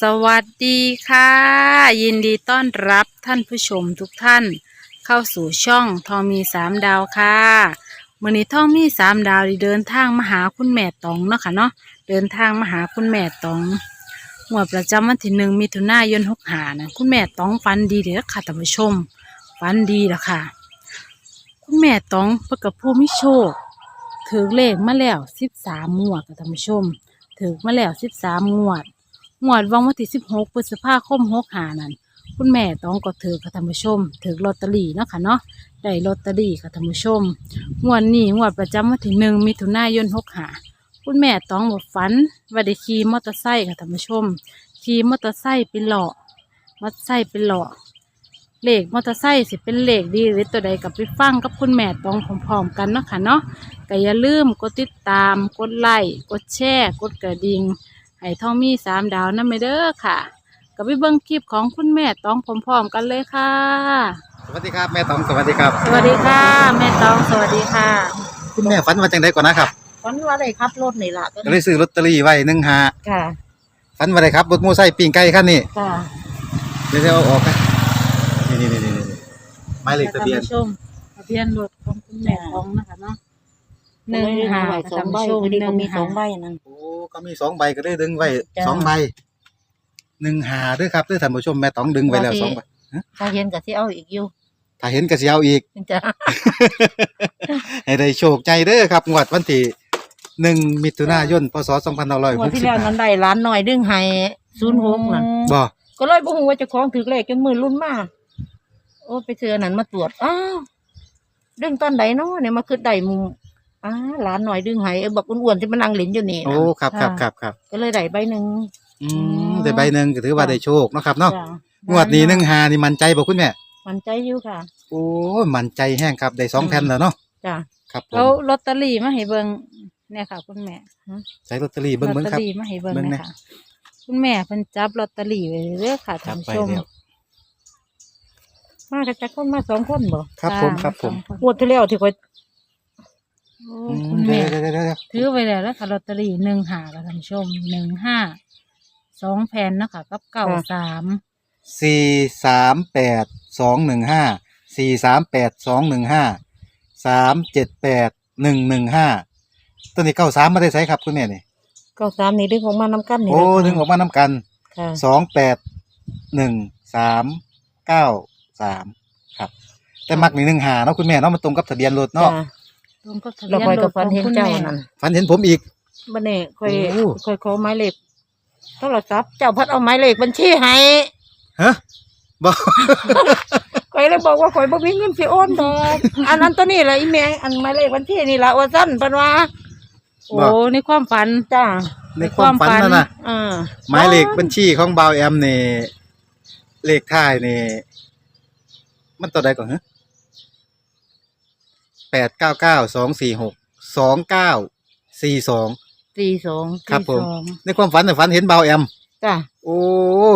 สวัสดีค่ะ ยินดีต้อนรับท่านผู้ชมทุกท่าน เข้าสู่ช่องทองมีสามดาวค่ะมื่อนี้ทองมีสามดาวได้เดินทางมาหาคุณแม่ตองเนาะค่ะเนาะเดินทางมาหาคุณแม่ตองงวดประจำวันที่หนึ่งมิถุนายนหกหานะคุณแม่ตองฟันดีเด้อค่ะท่านผู้ชมฟันดีแล้วค่ะ คุณแม่ตองประกับผู้มิโชคถือเลขมาแล้วสิบสามงวดค่ะท่านผู้ชมถือมาแล้วสิบสามงวด งวดวันที่สิบหกพฤษภาคมหกหานั่นคุณแม่ต้องก็ถือค่ะท่านผู้ชมถือลอตเตอรี่เนาะค่ะเนาะได้ลอตเตอรี่ค่ะท่านผู้ชมงวดนี้งวดประจำวันที่หนึ่งมิถุนายนหกหาคุณแม่ต้องบอกฝันว่าได้ขี่มอเตอร์ไซค์ค่ะท่านผู้ชมขี่มอเตอร์ไซค์ไปหล่อมอเตอร์ไซค์ไปหล่อเลขมอเตอร์ไซค์สิเป็นเลขดีหรือตัวใดกับไปฟังกับคุณแม่ต้องพร้อมๆกันเนาะค่ะเนาะก็อย่าลืมกดติดตามกดไลค์กดแชร์กดกระดิ่ง ให้ทองมีสามดาวนั่นไม่เด้อค่ะกับไปเบิ้งคลิปของคุณแม่ต้องพร้อมๆกันเลยค่ะ สวัสดีครับ แม่ตองสวัสดีครับ สวัสดีค่ะ แม่ตองสวัสดีค่ะคุณแม่ฝันมาจังไดก่อนนะครับฝันว่าได้ขับรถนี่ล่ะก็ก็เลยซื้อลอตเตอรี่ไว้หนึ่งหาค่ะฝันว่าได้ครับรถมูไซค์ปิ้งไก่คันนี้ค่ะเดี๋ยวจะเอาออกนะนี่นี่นี่นี่นี่หมายเลขทะเบียน ท่านผู้ชมทะเบียนรถของคุณแม่ตองนะคะเนาะ หนึ่งหาใบสองใบพอดีก็มีสองใบนั่นโอ้ก็มีสองใบก็เลยดึงไว้จ้ะสองใบหนึ่งหาด้วยครับด้วยท่านผู้ชมแม่ตองดึงไว้แล้วสองใบถ้าเห็นก็สิเอาอีกอยู่ถ้าเห็นก็สิเอาอีกจ้ะให้ได้โชคใจเด้อครับงวดวันที่หนึ่งมิถุนายนพศสองพันห้าร้อยงหวดกที่สิบแล้วนั้นได้ล้านหน่อยดึงให้06นั่นบ่ก็เลยบ่ฮู้ว่าเจ้าของถือเลขจนมือรุ่นมาโอ้ไปเจออันนั้นมาตรวจอ้าวดึงตอนใดเนาะเนี่ยมาคือได้หมุม อ้าล้านหน่อยดึงให้เออบักอ้วนๆที่มันนั่งเล่นอยู่นี่โอ้น่ะครับครับครับครับก็เลยได้ใบหนึงอืมได้ใบหนึ่งก็ถือว่าได้โชคเนาะครับเนาะจ้ะงวดนี้หนึ่งหานี่มันใจบอกคุณแม่มันใจอยู่ค่ะโอ้ยมันใจแห้งครับได้สองแผ่นแล้วเนาะจ้ะครับผแล้วมลอตเตอรี่มาให้เบิ้งเนี่ยค่ะ คุณแม่ใช้ลอตเตอรี่เบิ้งลอเบิ้ตงเตอครับรี่มาให้เบิ้งเบิ่งนะ นะคะคุณแม่เพิ่นจับลอตเตอรี่ไว้เรื่อยๆค่ะครัท่าบนไปผู้ชมแล้วมากันจักคนมาสองคนบ่ครับผมครับผม งวดที่แล้วที่ข่อย โอ้อืมคุณเดี๋แม่ยวเดี๋ยวเดี๋ยวเดี๋ยวถือไว้แล้วแล้วค่ะลอตเตอรี่หนึ่งหาค่ะท่านผู้ชมหนึ่งห้าสองแผ่นเนาะคะกับเก้าสามสี่สามแปดสองหนึ่งห้าสี่สามแปดสองหนึ่งห้าสามเจ็ดแปดหนึ่งหนึ่งห้าตัวนี้เก้าสามมาได้ใช้ครับคุณแม่นี่เก้าสามนี่ดึงออกมาน้ำกันนี่โอ้แหละนึงออกมาน้ำกันค่ะสองแปดหนึ่งสามเก้าสามครับ แต่มักนี่หนึ่งหาเนาะคุณแม่เนาะมันตรงกับทะเบียนรถเนาะจ้ะรวมกับทะเราเบียนคอยรกัถบฟันของเห็นคุณเจ้าแม่นั่นฝันเห็นผมอีก บันนี้คอยโอ้ คอยขอหมายเลขโทรศัพท์เจ้าพัดเอาหมายเลขบัญชีให้ฮะบอก คอยเลยบอกว่าคอยบ่มีเงินสิโอนดอกอันนั้นตัวนี้แหละอีแม่อันหมายเลขบัญชีนี่ล่ะว่าซั่นเพิ่นว่าโอ้ในความฝัน จ้าในความฝันนั่นน่ะ เออหมายเลขบัญชีของบาวแอมนี่เลขท้ายนี่มันตัวใดก่อนฮะ แปดเก้าเก้าสองสี่หกสองเก้าสี่สอง สี่สองครับผมที่สองในความฝันน่ะฝันเห็นบาวแอม จ้าโอ้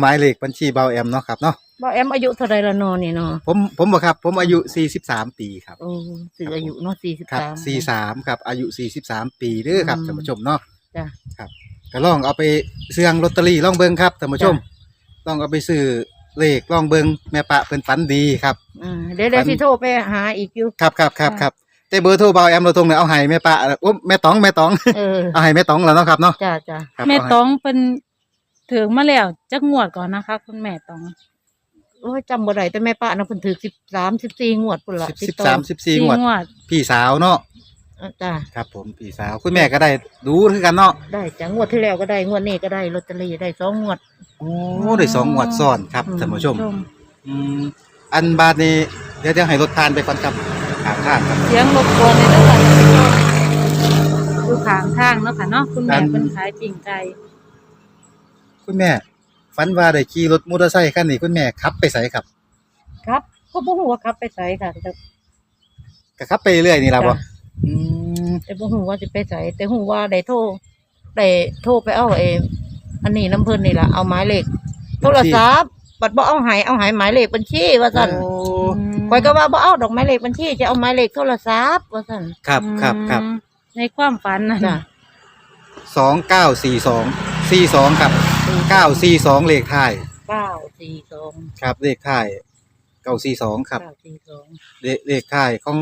หมายเลขบัญชีบาวแอมเนาะครับเนาะบ่แอมอายุเท่าไรละเนอนี่เนาะผมผมบอกครับ ผมอายุสี่สิบสามปีครับ โอ้สื่ออายุเนาะสี่สิบครับสาม สี่สามครับ อายุสี่สิบสามปีเด้อครับอืมท่านผู้ชมเนาะจ้ะครับก็ลองเอาไปเสี่ยงลอตเตอรี่ลองเบิ่งครับท่านผู้ชมลองเอาไปซื้อ เลขลองเบิ่งแม่ปะเพิ่นฝันดีครับ อ่าเดี๋ยวเดี๋ยวสิโทรไปหาอีกอยู่ ครับครับครับครับแต่เบอร์โทรเบาแอมเราตรงเนี่ยเอาให้แม่ปะโอ้แม่ตองแม่ตอง เออเอาให้แม่ตองแล้วเนาะครับเนาะจ้าจ้าครับแม่เาให้ตองเป็นถึงมาแล้วจักงวดก่อนนะคะ คุณแม่ตองโอ้ยจำบ่ได้แต่แม่ป้านะเพิ่นถือสิบสามสิบสี่งวดพุ่นละสิบติสิดบต่อสามสิบสี่งวดงวดพี่สาวเนาะเออจ้าครับผมพี่สาวคุณแม่ก็ได้ดูคือกันเนาะได้จ้างวดที่แล้วก็ได้งวดนี้ก็ได้ลอตเตอรี่ได้สองงวดโอ้ได้สองงวดซ้อนครับอืมท่านผู้ชม อืมอันบาทนี้เดี๋ยวจะให้รถทานไปฟันครับหางทางครับ เสียงรบกวนเลยเด้อค่ะท่านผู้ชมดูขางทางเนาะค่ะเนาะคุณแม่อันเป็นขายปิ่งไก่คุณแม่ฝันว่าได้ขี่รถมอเตอร์ไซค์คันนี้คุณแม่ขับไปไสครับ ครับก็บ่ฮู้ว่าครับไปไสค่ะแต่ก็ขับไปเรื่อยนี่ล่ะบ่จ้ะ อืมแต่บ่ฮู้ว่าสิไปไสแต่ฮู้ว่าได้โทรได้โทรไปเอาเออันนี้น้ำเพิ่นนี่ล่ะเอาหมายเลขโทรศัพท์บัดบ่เอาให้เอาให้หมายเลขบัญชีว่าซั่นโอ้ข่อยก็ว่าบ่เอาดอกหมายเลขบัญชีจะเอาหมายเลขโทรศัพท์ว่าซั่นครับครับครับอืมในความฝันนะจ้ะสองเก้าสี่สองสี่สองครับเก้าสี่สองเลขท้ายเก้าสี่สองครับเลขท้ายเก้าสี่สองครับเก้าสี่สองเลขเลขท้ายของ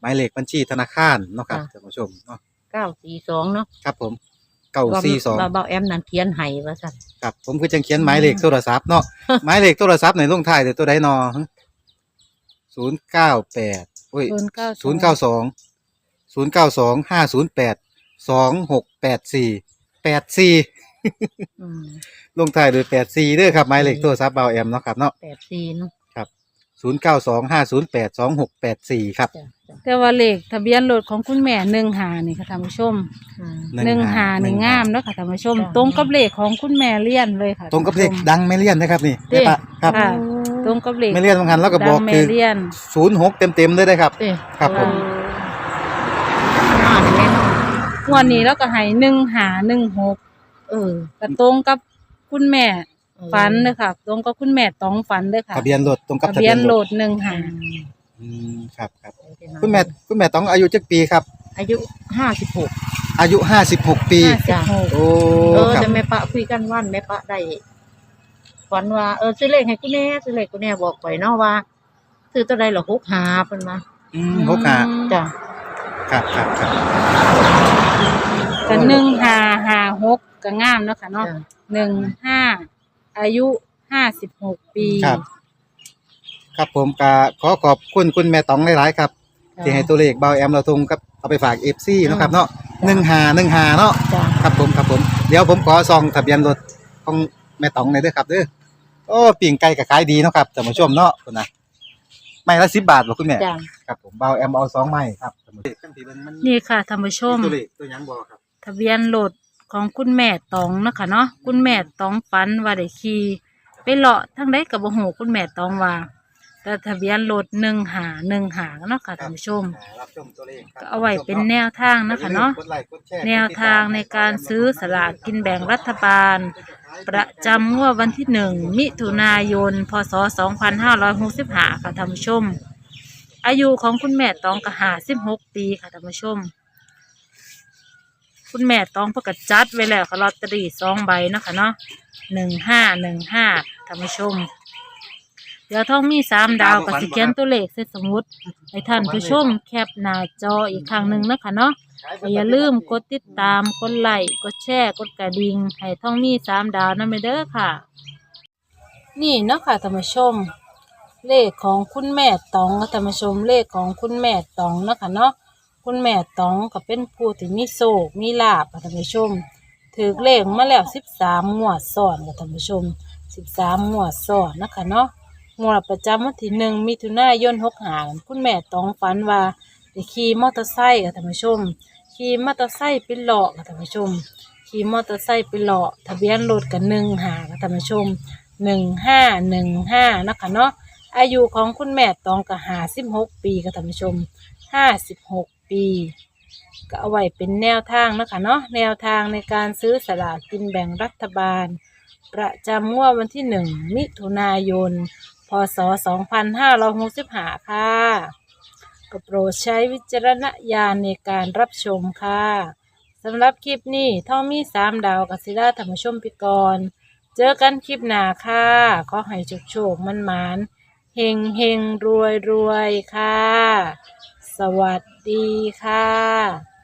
หมายเลขบัญชีธนาคารเนาะครับค่ะท่านผู้ชมเนาะเก้าสี่สองเนาะครับผมเก้าสี่สองว่าเบาแอมนั่นเขียนให้ว่าสั่นครับผมคือจังเขียนหมายเลขโทรศัพท์เนาะหมายเลขโทรศัพท์ในลงท้ายเดี๋ยวตัวใดนอศูนย์เก้าแปดอุ้ยศูนย์เก้าศูนย์เก้าสองศูนย์เก้าสองห้าศูนย์แปดสองหกแปดสี่แปดสี่อืมลงท้ายโดยแปดสี่เด้อครับหมายเลขโทรศัพท์เบาแอมเนาะครับเนาะแปดสี่เนาะ ศูนย์เก้าสองห้าศูนย์แปดสองหกแปดสี่ครับจ้ะจ้ะแต่ว่าเลขทะเบียนรถของคุณแม่หนึ่งหานี่ค่ะท่านผู้ชมอืมหนึ่งหาหนึ่งงามเนาะค่ะท่านผู้ชม จ้ะ ตรงกับเลขของคุณแม่เลี่ยนเลยค่ะตรงกับเลขท่านผู้ชม ดังไม่เลี่ยนนะครับนี่เด้ ได้ปะครับค่ะ ตรงกับเลขไม่เลี่ยนบางคันแล้วก็บอกดังแม่คือเลี่ยน ศูนย์หกเต็มเต็มๆเลยได้ครับเด้ครับผมอ่านแม่นงวันนี้แล้วก็ให้หนึ่งหาหนึ่งหกเออ ก็ตรงกับคุณแม่เออ ฝันเลยค่ะ ตรงกับคุณแม่ต้องฝันเลยค่ะทะเบียนรถตรงกับทะทะเบีเบียยนนรรถถหนึ่งหาอืมครับครับคุณแม่คุณแม่ต้องอายุจักปีครับ อายุห้าสิบหกอายุห้าสิบหกปี ห้าสิบหกโอ้เออครับแต่แม่ปะคุยกันวันแม่ปะได้ฝันว่าเออซื้อเลขให้กูแน่ซื้อเลขกูแน่บอกไปเนาะว่าซื้อตัวใดเหรอหกหาเพิ่นมาอืมหกห้าจ้ะครับครับครับก็หนึ่งหาหาหกก็งามเนาะค่ะเนาะจ้ะหนึ่งห้า อายุห้าสิบหกปีครับ ครับผมก็ขอขอบคุณคุณแม่ตองหลายๆครับที่ให้ตัวเลขเบาแอมเราทงกับเอาไปฝากเอฟซีนาะครับเนาะหนึ่งหาหนึ่งหาเนาะจ้ะ ครับผมครับผมเดี๋ยวผมขอซองทะเบียนรถของแม่ตองหน่อยเด้อครับเด้อโอ้ปิ่งไก่ก็ขายดีเนาะครับท่านผู้ชมเนาะคุณนะไม่ละสิบบาทบ่คุณแม่จ้ะครับผมเบาแอมเอาสองไม้ครับท่านผู้ชมมันนี่ค่ะท่านผู้ชม ตัวเลขตัวหยังบ่ครับ ทะเบียนรถ ของคุณแม่ตองเนาะคะเนาะคุณแม่ตองฝันว่าได้ขี่ไปเลาะทั้งใดกับบ่ฮู้คุณแม่ตองว่าแต่ทะเบียนรถหนึ่งหาหนึ่งหาเนาะค่ะท่านผู้ชม รับชมตัวเลขครับก็เอาไว้เป็นแนวทางนะคะเนาะ กดไลค์กดชร์แนวทางในการซื้อสลากกินแบ่งรัฐบาล ประจำงวดวันที่หนึ่งมิถุนายน พศ 2565 ค่ะท่านผู้ชม อายุของคุณแม่ตองกะหา16 ปีค่ะท่านผู้ชม คุณแม่ตองประกาศจัดไว้แล้วค่ะลอตเตอรี่สองใบเนาะคะเนาะหนึ่งห้าหนึ่งห้าท่านผู้ชม เดี๋ยวท้องมีสามดาวกับสิเขียนตัวเลขเสร็จสมมุติให้ท่านผู้ชมแคปหน้าจออีกครั้งหนึ่งนะคะเนาะก็อย่าลืมกดติดตามกดไลค์กดแชร์กดกระดิ่งให้ท่องมีสามดาวนั่นไปเด้อค่ะ นี่เนาะค่ะท่านผู้ชม เลขของคุณแม่ตองค่ะท่านผู้ชมเลขของคุณแม่ตองเนาะค่ะเนาะ คุณแม่ตองก็เป็นผู้ที่มีโศกมีลาบค่ะท่านผู้ชม ถือเลขมาแล้วสิบสามงวดซ้อนค่ะท่านผู้ชมสิบสามงวดซ้อนนะคะเนาะงวดประจำวันที่หนึ่งมิถุนายนหกหาคุณแม่ตองฝันว่าได้ขี่มอเตอร์ไซค์ค่ะท่านผู้ชมขี่มอเตอร์ไซค์ไปหลอกค่ะท่านผู้ชมขี่มอเตอร์ไซค์ไปหลอกทะเบียนรถกันหนึ่งหาค่ะท่านผู้ชมหนึ่งห้าหนึ่งห้านะคะเนาะอายุของคุณแม่ตองก็หาสิบหกปีค่ะท่านผู้ชมห้าสิบหก ปี ก็เอาไว้เป็นแนวทางนะคะเนาะแนวทางในการซื้อสลากกินแบ่งรัฐบาล ประจำงวดวันที่หนึ่งมิถุนายน พศ 2565 ค่ะก็โปรดใช้วิจารณญาณในการรับชมค่ะสำหรับคลิปนี้ท่องมีสามดาวกับศิลาธรรมชมพิกร เจอกันคลิปหน้าค่ะ ขอให้โชคโชคมันมานเฮงเฮงรวยรวยค่ะ สวัสดีค่ะ